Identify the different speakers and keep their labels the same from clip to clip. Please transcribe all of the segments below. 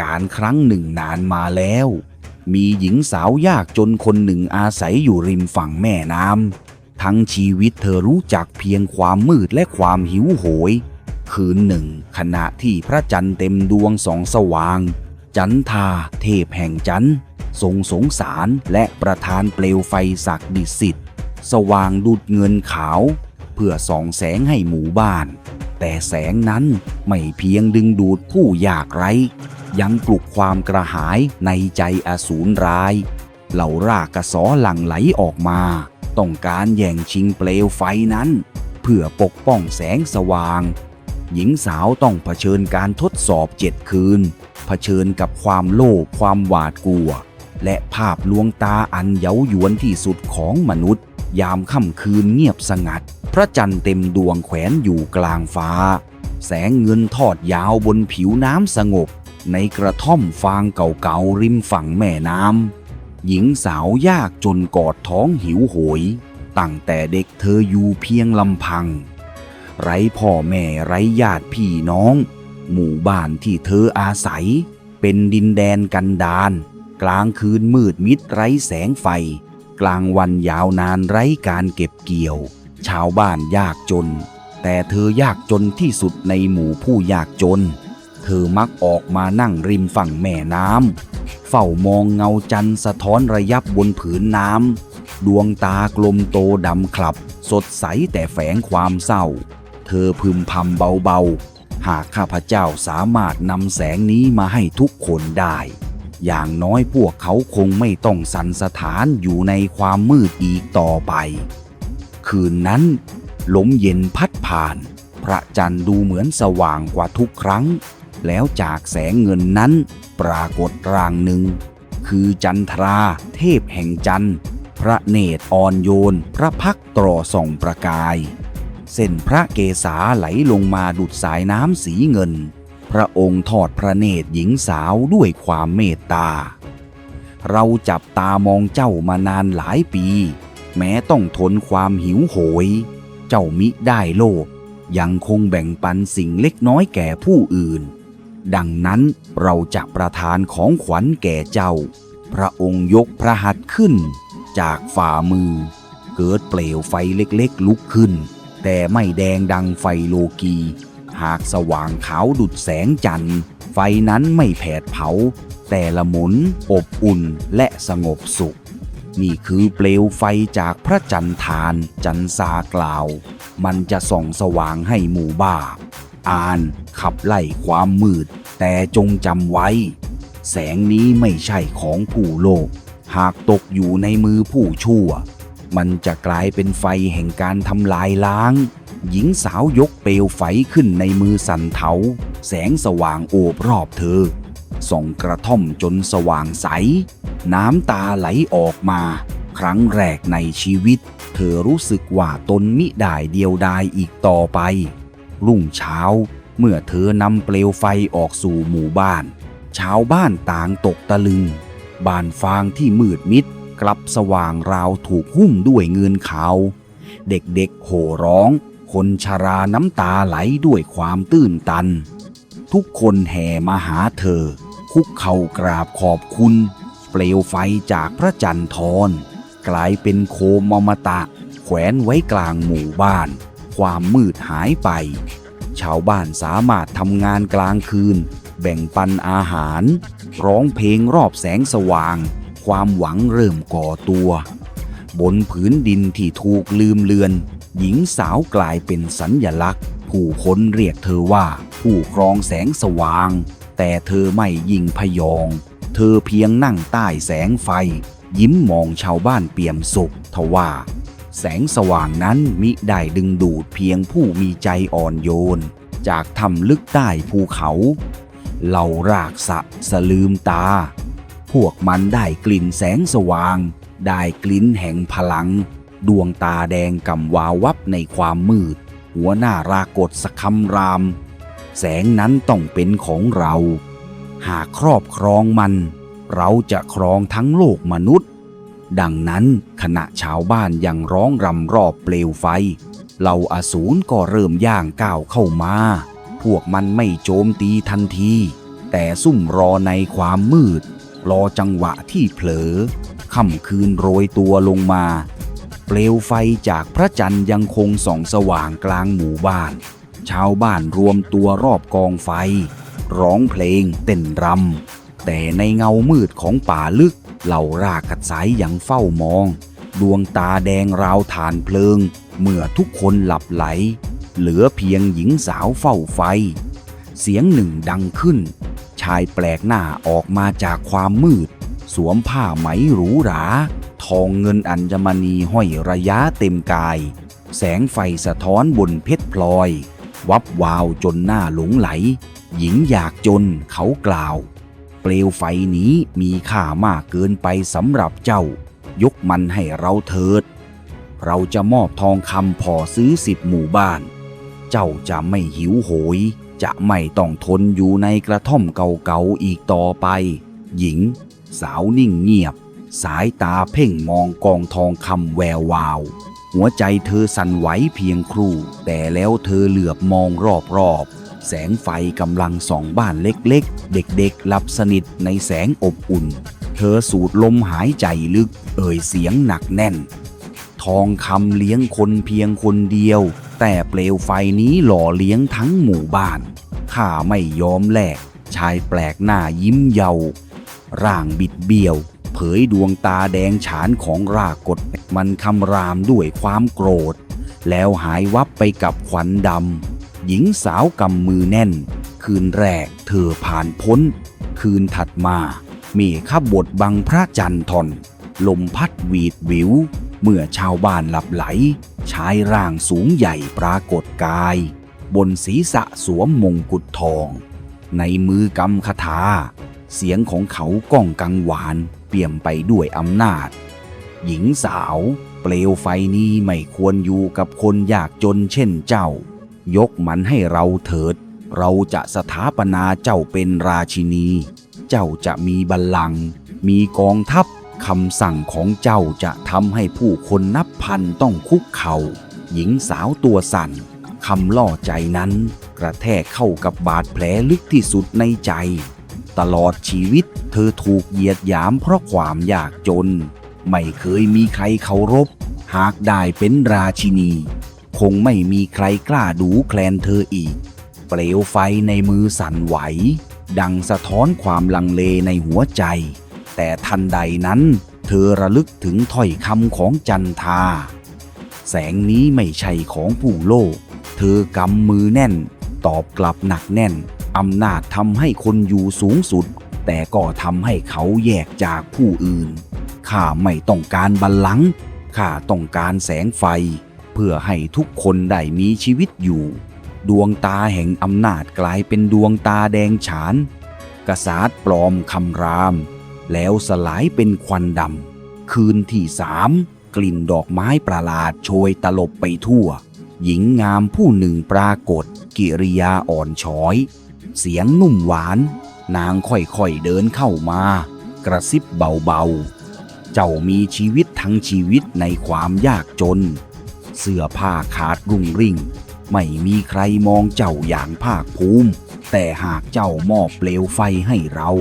Speaker 1: การครั้งหนึ่งนานมาแล้ว มีหญิงสาวยากจนคนหนึ่งอาศัยอยู่ริมฝั่งแม่น้ำทั้งชีวิตเธอรู้จักเพียงความมืดและความหิวโหย คืนหนึ่ง ขณะที่พระจันทร์เต็มดวงสองสว่าง จันทาเทพแห่งจันทร์ทรงสงสารและประทานเปลวไฟศักดิสิทธิ์ สว่างดุดเงินขาว เพื่อส่องแสงให้หมู่บ้าน แต่แสงนั้นไม่เพียงดึงดูดผู้ยากไร้ ยังปลุกความกระหายในใจอสูรร้าย เหล่ารากกระสอหลั่งไหลออกมา ต้องการแย่งชิงเปลวไฟนั้น เพื่อปกป้องแสงสว่าง หญิงสาวต้องเผชิญการทดสอบเจ็ดคืน เผชิญกับความโลภความหวาดกลัว และภาพลวงตาอันเย้ายวนที่สุดของมนุษย์ ยามค่ำคืนเงียบสงัด พระจันทร์เต็มดวงแขวนอยู่กลางฟ้าแสงเงินทอดยาวบนผิวน้ำสงบ ในกระท่อมฟางเก่าๆริมฝั่งแม่น้ำหญิงสาวยากจนกอดท้องหิวโหย ตั้งแต่เด็กเธออยู่เพียงลำพัง ไร้พ่อแม่ไร้ญาติพี่น้อง หมู่บ้านที่เธออาศัย เป็นดินแดนกันดารกลางคืนมืดมิดไร้แสงไฟ กลางวันยาวนานไร้การเก็บเกี่ยว ชาวบ้านยากจน แต่เธอยากจนที่สุดในหมู่ผู้ยากจน เธอมักออกมานั่งริมฝั่งแม่น้ำเฝ้ามองเงาจันทร์สะท้อนระยับบนผืนน้ำดวงตากลมโตดำคลับ สดใสแต่แฝงความเศร้า เธอพึมพำเบาๆ หากข้าพเจ้าสามารถนำแสงนี้มาให้ทุกคนได้ อย่างน้อยพวกเขาคงไม่ต้องสันสถานอยู่ในความมืดอีกต่อไป คืนนั้นลมเย็นพัดผ่าน พระจันทร์ดูเหมือนสว่างกว่าทุกครั้ง แล้วจากแสงเงินนั้น ปรากฏร่างหนึ่ง คือจันทราเทพแห่งจันทร์ พระเนตรอ่อนโยน พระพักตรอส่องประกาย เส้นพระเกศาไหลลงมาดุดสายน้ำสีเงิน พระองค์ทอดพระเนตรหญิงสาวด้วยความเมตตา เราจับตามองเจ้ามานานหลายปี แม้ต้องทนความหิวโหย เจ้ามิได้โลภยังคงแบ่งปันสิ่งเล็กน้อยแก่ผู้อื่น ดังนั้นเราจะประทานของขวัญแก่เจ้า พระองค์ยกพระหัตถ์ขึ้น จากฝ่ามือ เกิดเปลวไฟเล็กๆ ลุกขึ้น แต่ไม่แดงดังไฟโลกี หากสว่างขาวดุดแสงจันทร์ ไฟนั้นไม่แผดเผา แต่ละหมุนอบอุ่นและสงบสุข นี่คือเปลวไฟจากพระจันทานจันทรากล่าว มันจะส่องสว่างให้หมู่บ้า อ่าน ขับไล่ความมืด แต่จงจำไว้ แสงนี้ไม่ใช่ของผู้โลภหากตกอยู่ในมือผู้ชั่ว มันจะกลายเป็นไฟแห่งการทำลายล้าง หญิงสาวยกเปลวไฟขึ้นในมือสันเทา แสงสว่างโอบรอบเธอ ส่องกระท่อมจนสว่างใส น้ำตาไหลออกมา ครั้งแรกในชีวิต เธอรู้สึกว่าตนมิได้เดียวดายอีกต่อไป รุ่งเช้า เมื่อเธอนำเปลวไฟออกสู่หมู่บ้าน ชาวบ้านต่างตกตะลึงบ้านฟางที่มืดมิด กลับสว่างราวถูกหุ้มด้วยเงินขาว เด็กๆโห่ร้อง คนชราน้ำตาไหลด้วยความตื้นตัน ทุกคนแห่มาหาเธอ คุกเข่ากราบขอบคุณ เปลวไฟจากพระจันทร์ทอนกลายเป็นโคมอมตะ แขวนไว้กลางหมู่บ้าน ความมืดหายไป ชาวบ้านสามารถทำงานกลางคืน แบ่งปันอาหาร ร้องเพลงรอบแสงสว่าง ความหวังเริ่มก่อตัว บนผืนดินที่ถูกลืมเลือน หญิงสาวกลายเป็นสัญญลักษณ์ ผู้คนเรียกเธอว่า ผู้ครองแสงสว่าง แต่เธอไม่ยิ่งพยอง เธอเพียงนั่งใต้แสงไฟ ยิ้มมองชาวบ้านเปี่ยมสุขทว่า แสงสว่างนั้นมิได้ดึงดูดเพียงผู้มีใจอ่อนโยน จากถ้ำลึกใต้ภูเขาเหล่ารากสะสลืมตา พวกมันได้กลิ่นแสงสว่าง ได้กลิ่นแห่งพลัง ดวงตาแดงกำวาววับในความมืด หัวหน้ารากฏสคำราม แสงนั้นต้องเป็นของเรา หากครอบครองมัน เราจะครองทั้งโลกมนุษย์ ดังนั้นขณะชาวบ้านยังร้องรำรอบเปลวไฟ เหล่าอสูรก็เริ่มย่างก้าวเข้ามา พวกมันไม่โจมตีทันที แต่ซุ่มรอในความมืด รอจังหวะที่เผลอค่ำคืนโรยตัวลงมา เปลวไฟจากพระจันทร์ยังคงส่องสว่างกลางหมู่บ้าน ชาวบ้านรวมตัวรอบกองไฟ ร้องเพลงเต้นรำแต่ในเงามืดของป่าลึก เหล่ารากกัดสายยังเฝ้ามอง ดวงตาแดงราวฐานเพลิง เมื่อทุกคนหลับไหล เหลือเพียงหญิงสาวเฝ้าไฟ เสียงหนึ่งดังขึ้น ชายแปลกหน้าออกมาจากความมืด สวมผ้าไหมหรูหรา ทองเงินอัญมณีห้อยระยะเต็มกาย แสงไฟสะท้อนบนเพชรพลอย วับวาวจนหน้าหลงไหล หญิงอยากจนเขากล่าว เปลวไฟนี้มีค่ามากเกินไปสำหรับเจ้า ยกมันให้เราเถิด เราจะมอบทองคำพอซื้อสิบหมู่บ้าน เจ้าจะไม่หิวโหย จะไม่ต้องทนอยู่ในกระท่อมเก่าๆอีกต่อไป หญิง สาวนิ่งเงียบ สายตาเพ่งมองกองทองคำแวววาว หัวใจเธอสั่นไหวเพียงครู่ แต่แล้วเธอเหลือบมองรอบๆ แสงไฟกำลังส่องบ้านเล็กๆ เด็กๆหลับสนิทในแสงอบอุ่น เธอสูดลมหายใจลึก เอ่ยเสียงหนักแน่น ทองคำเลี้ยงคนเพียงคนเดียว แต่เปลวไฟนี้หล่อเลี้ยงทั้งหมู่บ้าน ข้าไม่ยอมแลก ชายแปลกหน้ายิ้มเยา ร่างบิดเบี้ยว เผยดวงตาแดงฉานของรากฏมันคำรามด้วยความโกรธ แล้วหายวับไปกับขวัญดำ หญิงสาวกำมือแน่น คืนแรกเธอผ่านพ้น คืนถัดมา เมฆบดบังพระจันทร์ทอน ลมพัดหวีดวิว เมื่อชาวบ้านหลับไหล ชายร่างสูงใหญ่ปรากฏกาย บนศีรษะสวมมงกุฎทอง ในมือกำคาถา เสียงของเขาก้องกังวาน เปี่ยมไปด้วยอำนาจ หญิงสาว เปลวไฟนี้ไม่ควรอยู่กับคนยากจนเช่นเจ้า ยกมันให้เราเถิด เราจะสถาปนาเจ้าเป็นราชินี เจ้าจะมีบัลลังก์มีกองทัพคำสั่งของเจ้าจะทำให้ผู้คนนับพันต้องคุกเขา่า หญิงสาวตัวสั่นคำล่อใจนั้น กระแทกเข้ากับบาดแผลลึกที่สุดในใจ ตลอดชีวิตเธอถูกเหยียดหยามเพราะความยากจน ไม่เคยมีใครเคารพ หากได้เป็นราชินี คงไม่มีใครกล้าดูแคลนเธออีก เปลวไฟในมือสั่นไหว ดังสะท้อนความลังเลในหัวใจ แต่ทันใดนั้น เธอระลึกถึงถ้อยคำของจันทา แสงนี้ไม่ใช่ของผู้โลก เธอกำมือแน่น ตอบกลับหนักแน่นอำนาจทำให้คนอยู่สูงสุด แต่ก็ทำให้เขาแยกจากผู้อื่นข้าไม่ต้องการบัลลังก์ข้าต้องการแสงไฟ พื่อให้ทุกคนได้มีชีวิตอยู่ ดวงตาแห่งอำนาจกลายเป็นดวงตาแดงฉาน กษัตริย์ปลอมคำราม แล้วสลายเป็นควันดำ คืนที่สามกลิ่นดอกไม้ประหลาดโชยตลบไปทั่ว หญิงงามผู้หนึ่งปรากฏ กิริยาอ่อนช้อย เสียงนุ่มหวาน นางค่อยๆเดินเข้ามากระซิบเบาๆ เจ้ามีชีวิตทั้งชีวิตในความยากจน เสื้อผ้าขาดรุ่งริ่ง ไม่มีใครมองเจ้าอย่างภาคภูมิ แต่หากเจ้ามอบเปลวไฟให้เรา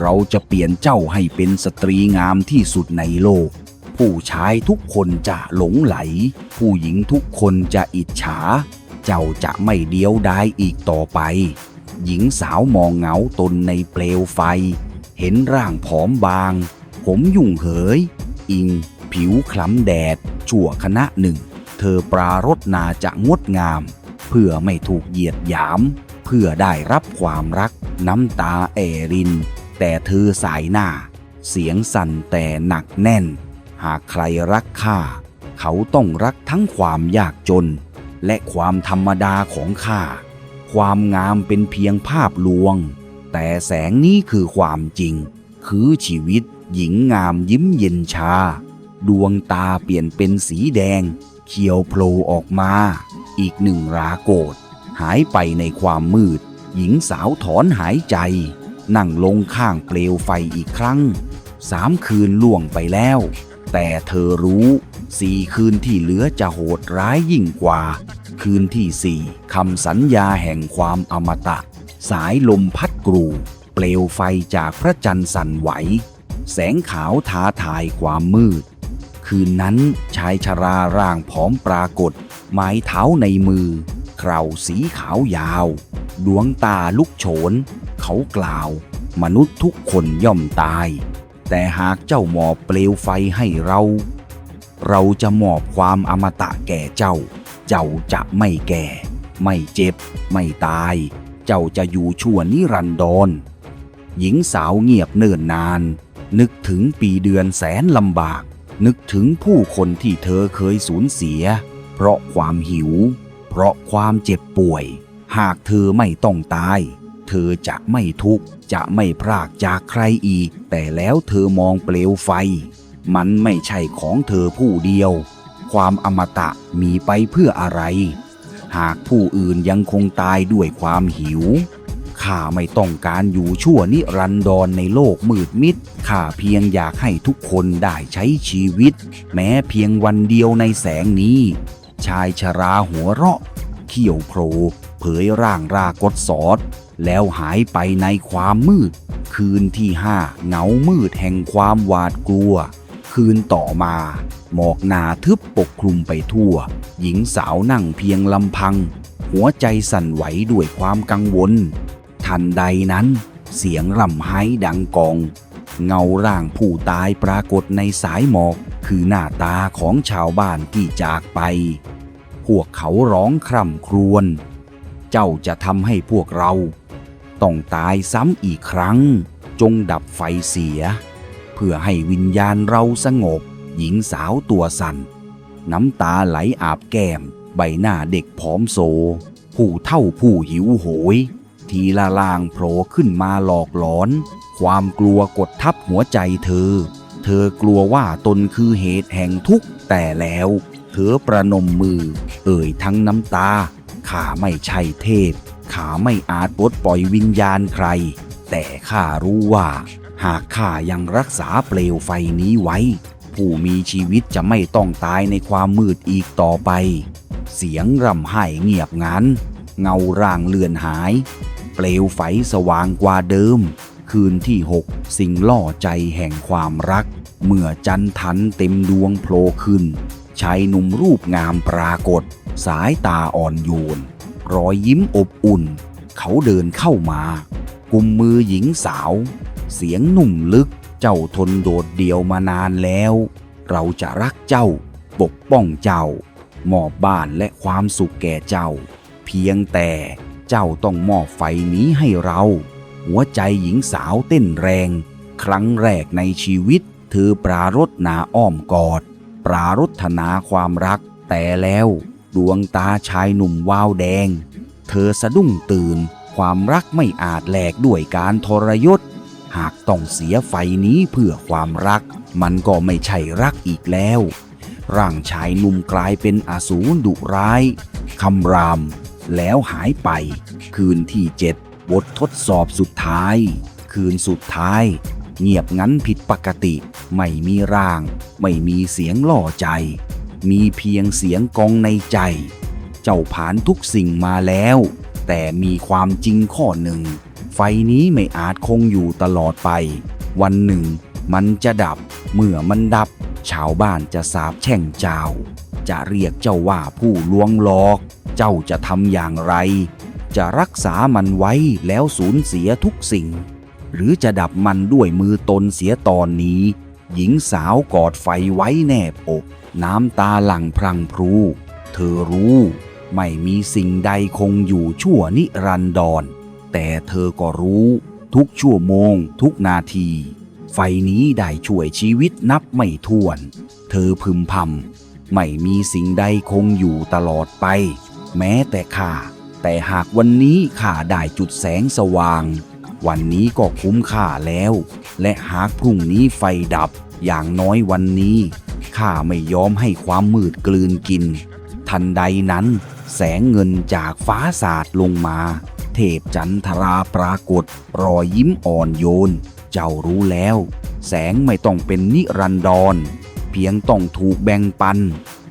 Speaker 1: เราจะเปลี่ยนเจ้าให้เป็นสตรีงามที่สุดในโลก ผู้ชายทุกคนจะหลงไหล ผู้หญิงทุกคนจะอิจฉา เจ้าจะไม่เดียวดายอีกต่อไป หญิงสาวมองเหงาตนในเปลวไฟ เห็นร่างผอมบาง ผมยุ่งเหย อิง ผิวคล้ำแดด ชั่วคณะหนึ่ง เธอปรารถนาจะงดงาม เพื่อไม่ถูกเหยียดหยาม เพื่อได้รับความรักน้ำตาแอริน แต่เธอสายหน้า เสียงสั่นแต่หนักแน่น หากใครรักข้าเขาต้องรักทั้งความยากจน และความธรรมดาของข้าความงามเป็นเพียงภาพลวง แต่แสงนี้คือความจริง คือชีวิตหญิงงามยิ้มเย็นชา ดวงตาเปลี่ยนเป็นสีแดง เขียวโผล่ออกมา อีกหนึ่งราโกฏหายไปในความมืด หญิงสาวถอนหายใจ นั่งลงข้างเปลวไฟอีกครั้งสามคืนล่วงไปแล้ว แต่เธอรู้สี่คืนที่เหลือจะโหดร้ายยิ่งกว่า คืนที่สี่คำสัญญาแห่งความอมตะ สายลมพัดกรู เปลวไฟจากพระจันทร์สั่นไหว แสงขาวท้าทายความมืด คืนนั้นชายชราร่างผอมปรากฏ ไม้เท้าในมือ เคราสีขาวยาว ดวงตาลุกโฉน เขากล่าว มนุษย์ทุกคนย่อมตาย แต่หากเจ้ามอบเปลวไฟให้เรา เราจะมอบความอมตะแก่เจ้า เจ้าจะไม่แก่ ไม่เจ็บ ไม่ตาย เจ้าจะอยู่ชั่วนิรันดร หญิงสาวเงียบเนิ่นนาน นึกถึงปีเดือนแสนลำบาก นึกถึงผู้คนที่เธอเคยสูญเสีย เพราะความหิว เพราะความเจ็บป่วย หากเธอไม่ต้องตาย เธอจะไม่ทุกข์จะไม่พรากจากใครอีก แต่แล้วเธอมองเปลวไฟ มันไม่ใช่ของเธอผู้เดียว ความอมตะมีไปเพื่ออะไร หากผู้อื่นยังคงตายด้วยความหิว ข้าไม่ต้องการอยู่ชั่วนิรันดรในโลกมืดมิดข้าเพียงอยากให้ทุกคนได้ใช้ชีวิต แม้เพียงวันเดียวในแสงนี้ ชายชราหัวเราะ เขี้ยวโผล่เผยร่างรากฏสอด แล้วหายไปในความมืด คืนที่ห้าเงามืดแห่งความหวาดกลัว คืนต่อมา หมอกหนาทึบปกคลุมไปทั่ว หญิงสาวนั่งเพียงลำพังหัวใจสั่นไหวด้วยความกังวล ทันใดนั้น เสียงร่ำไห้ดังกอง เงาร่างผู้ตายปรากฏในสายหมอก คือหน้าตาของชาวบ้านที่จากไป พวกเขาร้องคร่ำครวญ เจ้าจะทำให้พวกเรา ต้องตายซ้ำอีกครั้ง จงดับไฟเสีย เพื่อให้วิญญาณเราสงบ หญิงสาวตัวสั่น น้ำตาไหลอาบแก้ม ใบหน้าเด็กผอมโซ ผู้เท่าผู้หิวโหย ทีละลางโผล่ขึ้นมาหลอกหลอน ความกลัวกดทับหัวใจเธอ เธอกลัวว่าตนคือเหตุแห่งทุกข์แต่แล้ว เธอประนมมือ เอ่ยทั้งน้ำตาข้าไม่ใช่เทพข้าไม่อาจปลดปล่อยวิญญาณใคร แต่ข้ารู้ว่า หากข้ายังรักษาเปลวไฟนี้ไว้ ผู้มีชีวิตจะไม่ต้องตายในความมืดอีกต่อไป เสียงร่ำไห้เงียบงันเงาร่างเลือนหาย เปลวไฟสว่างกว่าเดิม คืนที่หกสิ่งล่อใจแห่งความรัก เมื่อจันทันเต็มดวงโผล่ขึ้นชายหนุ่มรูปงามปรากฏ สายตาอ่อนโยน รอยยิ้มอบอุ่น เขาเดินเข้ามากุมมือหญิงสาว เสียงหนุ่มลึกเจ้าทนโดดเดี่ยวมานานแล้ว เราจะรักเจ้า ปกป้องเจ้ามอบบ้านและความสุขแก่เจ้า เพียงแต่ เจ้าต้องมอบไฟนี้ให้เรา หัวใจหญิงสาวเต้นแรง ครั้งแรกในชีวิต เธอปรารถนาอ้อมกอด ปรารถนาความรัก แต่แล้วดวงตาชายหนุ่มวาวแดง เธอสะดุ้งตื่น ความรักไม่อาจแลกด้วยการทรยศ หากต้องเสียไฟนี้เพื่อความรัก มันก็ไม่ใช่รักอีกแล้ว ร่างชายหนุ่มกลายเป็นอสูรดุร้ายคำราม แล้วหายไป คืนที่เจ็ดบททดสอบสุดท้าย คืนสุดท้าย เงียบงั้นผิดปกติ ไม่มีร่าง ไม่มีเสียงล่อใจ มีเพียงเสียงกองในใจ เจ้าผ่านทุกสิ่งมาแล้ว แต่มีความจริงข้อหนึ่ง ไฟนี้ไม่อาจคงอยู่ตลอดไป วันหนึ่ง มันจะดับ เมื่อมันดับ ชาวบ้านจะสาบแช่งเจ้า จะเรียกเจ้าว่าผู้ลวงหลอก เจ้าจะทำอย่างไร จะรักษามันไว้แล้วสูญเสียทุกสิ่ง หรือจะดับมันด้วยมือตนเสียตอนนี้ หญิงสาวกอดไฟไว้แนบอก น้ำตาหลั่งพรังพรู เธอรู้ ไม่มีสิ่งใดคงอยู่ชั่วนิรันดร แต่เธอก็รู้ ทุกชั่วโมง ทุกนาที ไฟนี้ได้ช่วยชีวิตนับไม่ถ้วน เธอพึมพำ ไม่มีสิ่งใดคงอยู่ตลอดไป แม้แต่ข้าแต่หากวันนี้ข้าได้จุดแสงสว่าง วันนี้ก็คุ้มค่าแล้ว และหากพรุ่งนี้ไฟดับอย่างน้อยวันนี้ข้าไม่ยอมให้ความมืดกลืนกิน ทันใดนั้น แสงเงินจากฟ้าสาดลงมา เทพจันทราปรากฏ รอยยิ้มอ่อนโยน เจ้ารู้แล้ว แสงไม่ต้องเป็นนิรันดร พียงต้องถูกแบ่งปัน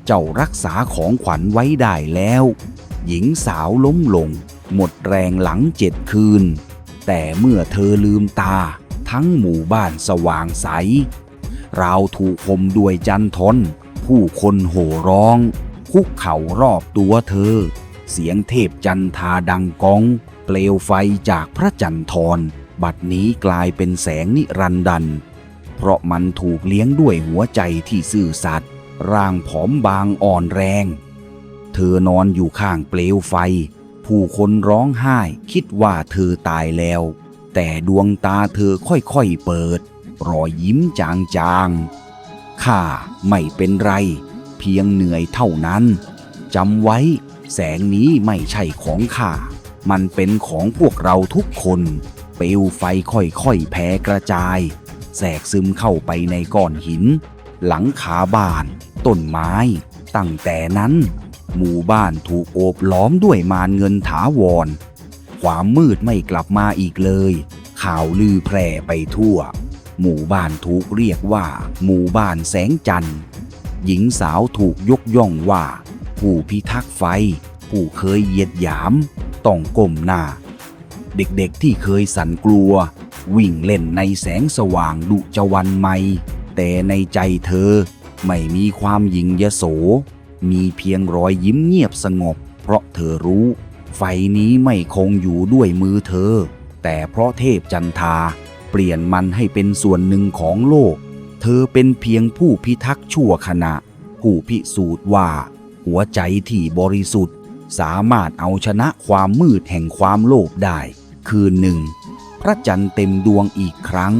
Speaker 1: เจ้ารักษาของขวัญไว้ได้แล้ว หญิงสาวล้มลง หมดแรงหลังเจ็ดคืน แต่เมื่อเธอลืมตา ทั้งหมู่บ้านสว่างใส ราวถูกห่มด้วยจันทน ผู้คนโห่ร้อง คุกเข่ารอบตัวเธอ เสียงเทพจันทาดังก้อง เปลวไฟจากพระจันทรบัดนี้กลายเป็นแสงนิรันดัน เพราะมันถูกเลี้ยงด้วยหัวใจที่ซื่อสัตย์ร่างผอมบางอ่อนแรง เธอนอนอยู่ข้างเปลวไฟ ผู้คนร้องไห้คิดว่าเธอตายแล้ว แต่ดวงตาเธอค่อยๆเปิด รอยยิ้มจางๆข้าไม่เป็นไร เพียงเหนื่อยเท่านั้นจำไว้ แสงนี้ไม่ใช่ของข้ามันเป็นของพวกเราทุกคน เปลวไฟค่อยๆแผ่กระจาย แทรกซึมเข้าไปในก้อนหิน หลังคาบ้าน ต้นไม้ ตั้งแต่นั้น หมู่บ้านถูกโอบล้อมด้วยมารเงินถาวร ความมืดไม่กลับมาอีกเลย ข่าวลือแพร่ไปทั่ว หมู่บ้านถูกเรียกว่า หมู่บ้านแสงจันทร์ หญิงสาวถูกยกย่องว่า ผู้พิทักษ์ไฟ ผู้เคยเยียดหยาม ต้องก้มหน้า เด็กๆที่เคยสั่นกลัว วิ่งเล่นในแสงสว่างดุจวันไหมแต่ในใจเธอไม่มีความหยิ่งยโส มีเพียงรอยยิ้มเงียบสงบ เพราะเธอรู้ ไฟนี้ไม่คงอยู่ด้วยมือเธอ แต่เพราะเทพจันทา เปลี่ยนมันให้เป็นส่วนหนึ่งของโลก เธอเป็นเพียงผู้พิทักษ์ชั่วขณะ ผู้พิสูจน์ว่า หัวใจที่บริสุทธิ์ สามารถเอาชนะความมืดแห่งความโลภได้ คืนหนึ่ง ระจันทร์เต็มดวงอีกครั้ง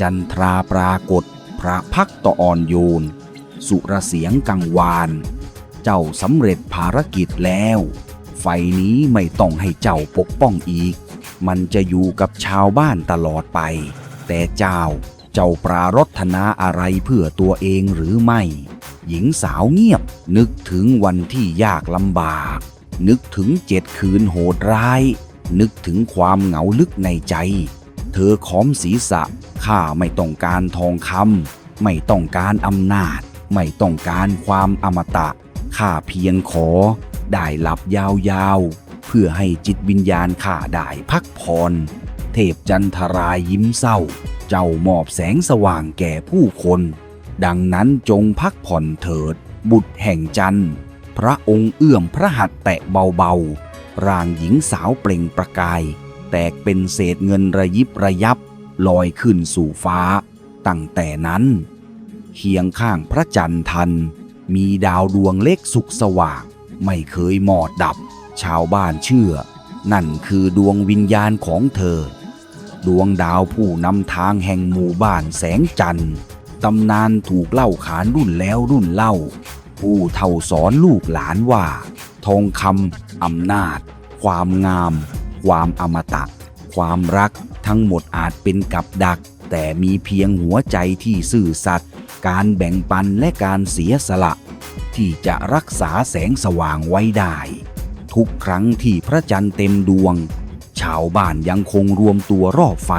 Speaker 1: จันทราปรากฏ พระพักตร์ต่ออ่อนโยน สุรเสียงกังวาน เจ้าสำเร็จภารกิจแล้ว ไฟนี้ไม่ต้องให้เจ้าปกป้องอีก มันจะอยู่กับชาวบ้านตลอดไป แต่เจ้าเจ้าปรารถนาอะไรเพื่อตัวเองหรือไม่ หญิงสาวเงียบ นึกถึงวันที่ยากลำบาก นึกถึงเจ็ดคืนโหดร้าย นึกถึงความเหงาลึกในใจ เธอค้อมศีรษะ ข้าไม่ต้องการทองคำไม่ต้องการอำนาจ ไม่ต้องการความอมตะ ข้าเพียงขอ ได้หลับยาวๆ เพื่อให้จิตวิญญาณข้าได้พักผ่อน เทพจันทรายยิ้มเศร้า เจ้ามอบแสงสว่างแก่ผู้คน ดังนั้นจงพักผ่อนเถิด บุตรแห่งจันทร์พระองค์เอื้อมพระหัตถ์แตะเบาๆ ร่างหญิงสาวเปล่งประกาย แตกเป็นเศษเงินระยิบระยับ ลอยขึ้นสู่ฟ้า ตั้งแต่นั้นเคียงข้างพระจันทร์ทัน มีดาวดวงเล็กสุกสว่าง ไม่เคยหมอดดับ ชาวบ้านเชื่อ นั่นคือดวงวิญญาณของเธอ ดวงดาวผู้นำทางแห่งหมู่บ้านแสงจันทร์ตำนานถูกเล่าขานรุ่นแล้วรุ่นเล่า ผู้เท่าสอนลูกหลานว่า ทองคำ อำนาจ ความงาม ความอมตะ ความรักทั้งหมดอาจเป็นกับดัก แต่มีเพียงหัวใจที่ซื่อสัตย์การแบ่งปันและการเสียสละ ที่จะรักษาแสงสว่างไว้ได้ ทุกครั้งที่พระจันทร์เต็มดวง ชาวบ้านยังคงรวมตัวรอบไฟ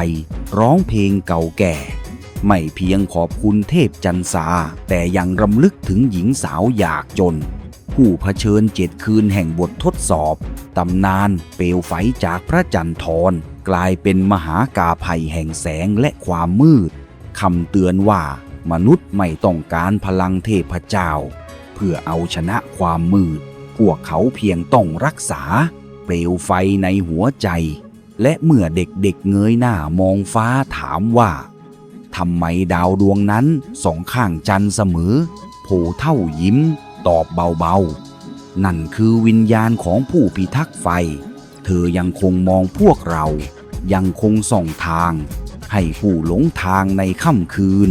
Speaker 1: ร้องเพลงเก่าแก่ ไม่เพียงขอบคุณเทพจันทราแต่ยังรำลึกถึงหญิงสาวอยากจน ผู้เผชิญเจ็ดคืนแห่งบททดสอบ ตำนานเปลวไฟจากพระจันทร์กลายเป็นมหากาภัยแห่งแสงและความมืดคำเตือนว่ามนุษย์ไม่ต้องการพลังเทพเจ้า เพื่อเอาชนะความมืด พวกเขาเพียงต้องรักษา เปลวไฟในหัวใจ และเมื่อเด็กๆเงยหน้ามองฟ้าถามว่าทำไมดาวดวงนั้นสองข้างจันทร์เสมอโผเท่ายิ้ม ตอบเบาๆ นั่นคือวิญญาณของผู้พิทักษ์ไฟ เธอยังคงมองพวกเรา ยังคงส่องทาง ให้ผู้หลงทางในค่ำคืน